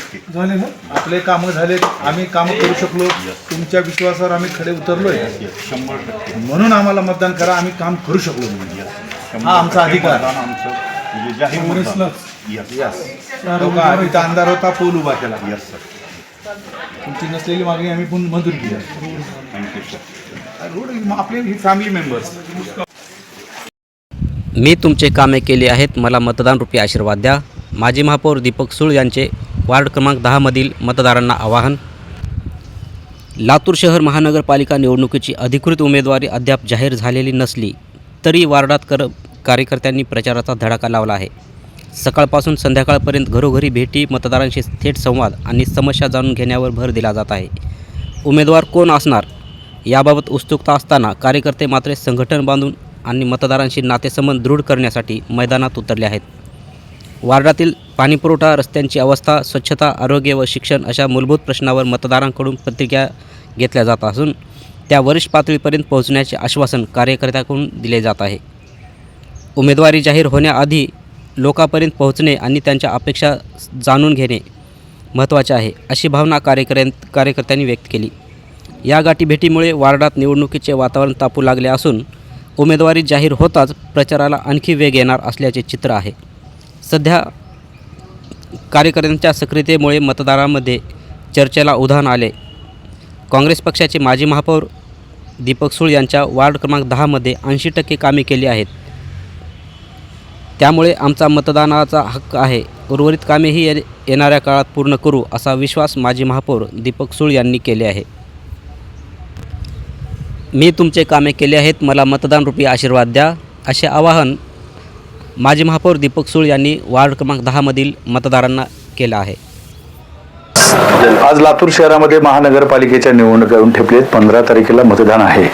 टक्के. झाले ना? आपले कामं झाले आम्ही कामं करू शकलो. तुमच्या विश्वासावर आम्ही खडे उतरलोय. शंभर टक्के. म्हणून आम्हाला मतदान करा. आम्ही काम करू शकलो Yes, हा आमचा अधिकार. मतदान आमचं. म्हणजे जाहीर मतदान. काँग्रेसलाच. Yes, लोक आधी अंधार होता पोल उभा केला. Yes, sir. तुमची नसलेली मागणी आम्ही पण मंजूर केली. Thank you, sir. रोड आपले ही फॅमिली मेंबर्स मी तुमचे कामे केली आहेत. मला मतदान रूपी आशीर्वाद द्या. माजी महापौर दीपक सुळ यांचे वार्ड क्रमांक दहामधील मतदारांना आवाहन. लातूर शहर महानगरपालिका निवडणुकीची अधिकृत उमेदवारी अद्याप जाहीर झालेली नसली तरी वार्डात कर कार्यकर्त्यांनी प्रचाराचा धडाका लावला आहे. सकाळपासून संध्याकाळपर्यंत घरोघरी भेटी मतदारांशी थेट संवाद आणि समस्या जाणून घेण्यावर भर दिला जात आहे. उमेदवार कोण असणार? याबाबत उत्सुकता असताना कार्यकर्ते मात्र संघटन बांधून आणि मतदारांशी नातेसंबंध दृढ करण्यासाठी मैदानात उतरले आहेत. वार्डातील पाणीपुरवठा रस्त्यांची अवस्था स्वच्छता आरोग्य व शिक्षण अशा मूलभूत प्रश्नावर मतदारांकडून प्रतिक्रिया घेतल्या जात असून त्या वरिष्ठ पातळीपर्यंत पोहोचण्याचे आश्वासन कार्यकर्त्याकडून दिले जात आहे. उमेदवारी जाहीर होण्याआधी लोकांपर्यंत पोहोचणे आणि त्यांच्या अपेक्षा जाणून घेणे महत्त्वाचे आहे अशी भावना कार्यकर्त्यां कार्यकर्त्यांनी व्यक्त केली. या गाठीभेटीमुळे वार्डात निवडणुकीचे वातावरण तापू लागले असून उमेदवारी जाहीर होताच प्रचाराला आणखी वेग येणार असल्याचे चित्र आहे. सध्या कार्यकर्त्यांच्या सक्रियतेमुळे मतदारांमध्ये चर्चेला उधाण आले. काँग्रेस पक्षाचे माजी महापौर दीपक सुळ यांच्या वार्ड क्रमांक दहामध्ये ऐंशी टक्के कामे केली आहेत. त्यामुळे आमचा मतदानाचा हक्क आहे. उर्वरित कामेही ये येणाऱ्या काळात पूर्ण करू असा विश्वास माजी महापौर दीपक सुळ यांनी केले आहे. मी तुमचे कामे केले आहेत. मला मतदान रूपी आशीर्वाद द्या. असे आवाहन माजी महापौर दीपक सुळ यांनी वार्ड क्रमांक दहामधील मतदारांना केलं आहे. आज लातूर शहरामध्ये महानगरपालिकेच्या निवडणुका येऊन ठेपलेत पंधरा तारखेला मतदान आहे.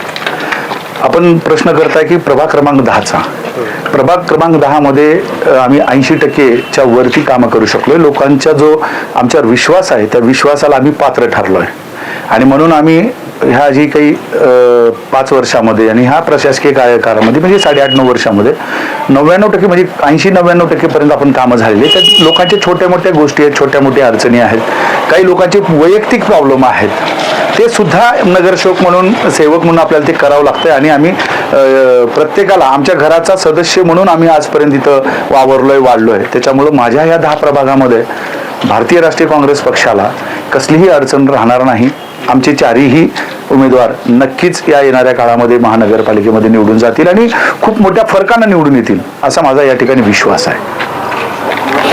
आपण प्रश्न करताय की प्रभाग क्रमांक दहाचा. प्रभाग क्रमांक दहामध्ये आम्ही ऐंशी टक्केच्या वरती कामं करू शकलो लोकांचा जो आमच्यावर विश्वास आहे त्या विश्वासाला आम्ही पात्र ठरलो आहे आणि म्हणून आम्ही ह्या जी काही पाच वर्षामध्ये आणि ह्या प्रशासकीय कार्यकाळामध्ये म्हणजे साडेआठ नऊ वर्षामध्ये नव्याण्णव टक्के म्हणजे ऐंशी नव्याण्णव टक्केपर्यंत आपण कामं झालेली आहेत. त्यात लोकांच्या छोट्या मोठ्या गोष्टी आहेत छोट्या मोठ्या अडचणी आहेत. काही लोकांचे वैयक्तिक प्रॉब्लेम आहेत. ते सुद्धा नगरसेवक म्हणून सेवक म्हणून आपल्याला ते करावं लागतं आणि आम्ही प्रत्येकाला आमच्या घराचा सदस्य म्हणून आम्ही आजपर्यंत इथं वावरलोय वाढलोय. त्याच्यामुळं माझ्या या दहा प्रभागामध्ये भारतीय राष्ट्रीय काँग्रेस पक्षाला कसलीही अडचण राहणार नाही. आमचे चारही उमेदवार नक्कीच या येणाऱ्या काळामध्ये महानगरपालिकेमध्ये निवडून जातील आणि खूप मोठ्या फरकानं निवडून येतील असा माझा या ठिकाणी विश्वास आहे.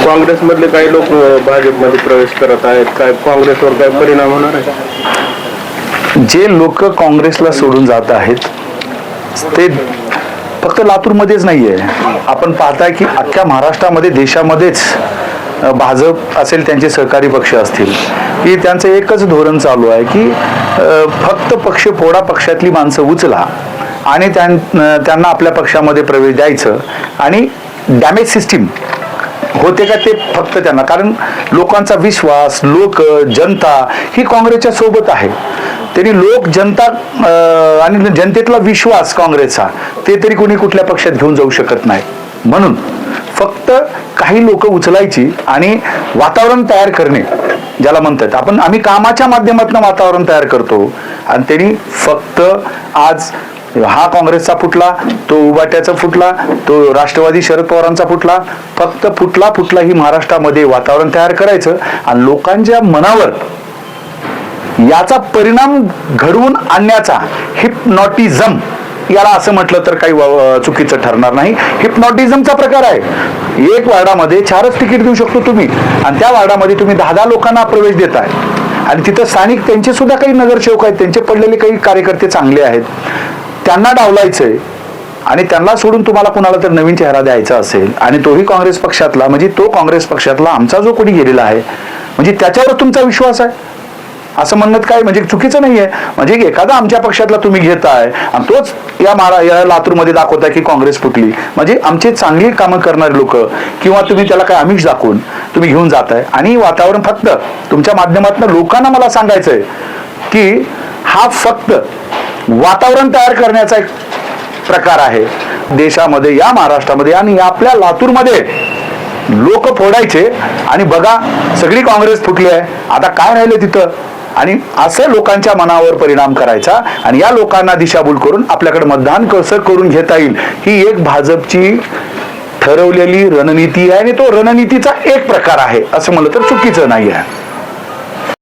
काँग्रेसमधले काही लोक भाजपमध्ये प्रवेश करत आहेत. काय काँग्रेसवर काय परिणाम होणार आहे? जे लोक काँग्रेसला सोडून जात आहेत ते फक्त लातूरमध्येच नाही आहे आपण पाहताय की अख्ख्या महाराष्ट्रामध्ये देशामध्येच भाजप असेल त्यांचे सहकारी पक्ष असतील. की त्यांचं एकच धोरण चालू आहे की फक्त पक्ष फोडा पक्षातली माणसं उचला आणि त्यां त्यांना आपल्या पक्षामध्ये प्रवेश द्यायचं आणि डॅमेज सिस्टीम होते का ते फक्त त्यांना. कारण लोकांचा विश्वास लोक जनता ही काँग्रेसच्या सोबत आहे. त्यांनी लोक जनता आणि जनतेतला विश्वास काँग्रेसचा ते तरी कोणी कुठल्या पक्षात घेऊन जाऊ शकत नाही. म्हणून फक्त काही लोक उचलायची आणि वातावरण तयार करणे ज्याला म्हणतात. आपण आम्ही कामाच्या माध्यमातून वातावरण तयार करतो. आणि त्यांनी फक्त आज हा काँग्रेसचा फुटला तो उबाट्याचा फुटला तो राष्ट्रवादी शरद पवारांचा फुटला फक्त फुटला फुटला ही महाराष्ट्रामध्ये वातावरण तयार करायचं. आणि लोकांच्या मनावर याचा परिणाम घडवून आणण्याचा हिप्नॉटिझम याला असं म्हटलं तर काही चुकीचं ठरणार नाही. हिप्नॉटिझमचा प्रकार आहे. एक वार्डामध्ये चारच तिकीट देऊ शकतो तुम्ही. आणि त्या वार्डामध्ये तुम्ही दहा दहा लोकांना प्रवेश देताय. आणि तिथं स्थानिक त्यांचे सुद्धा काही नगरसेवक आहेत. त्यांचे पडलेले काही कार्यकर्ते चांगले आहेत. त्यांना डावलायचंय. आणि त्यांना सोडून तुम्हाला कुणाला तर नवीन चेहरा द्यायचा असेल. आणि तोही काँग्रेस पक्षातला. म्हणजे तो काँग्रेस पक्षातला आमचा जो कोणी गेलेला आहे. म्हणजे त्याच्यावर तुमचा विश्वास आहे. असं म्हणण्यात काय? म्हणजे चुकीचं नाहीये. म्हणजे एखादा आमच्या पक्षातला तुम्ही घेताय आणि तोच या मारा या लातूरमध्ये दाखवताय की काँग्रेस फुटली. म्हणजे आमचे चांगली कामं करणारे लोक किंवा तुम्ही त्याला काय आमिष दाखवून तुम्ही घेऊन जाताय. आणि वातावरण फक्त तुमच्या माध्यमातून लोकांना मला सांगायचंय की हा फक्त वातावरण तयार करण्याचा एक प्रकार आहे. देशामध्ये या महाराष्ट्रामध्ये आणि आपल्या लातूरमध्ये लोक फोडायचे. आणि बघा सगळी काँग्रेस फुटली आहे. आता काय राहिले तिथं? आणि असं लोकांच्या मनावर परिणाम करायचा आणि या लोकांना दिशाभूल करून आपल्याकडे मतदान कसं करून घेता येईल ही एक भाजपची ठरवलेली रणनीती आहे आणि तो रणनीतीचा एक प्रकार आहे असं म्हणलं तर चुकीचं नाही आहे.